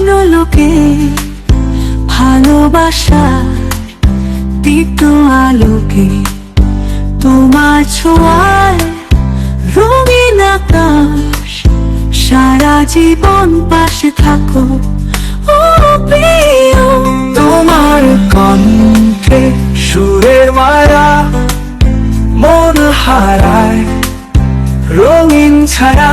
স্বপ্ন লোকে ভালোবাসার তীব্র আলোকে তোমার ছোঁয়ায় রঙিন আকাশ, সারা জীবন পাশে থাকো। ও প্রিয়, তোমার কণ্ঠে সুরের মায়া মন হারায়, রঙিন ছাড়া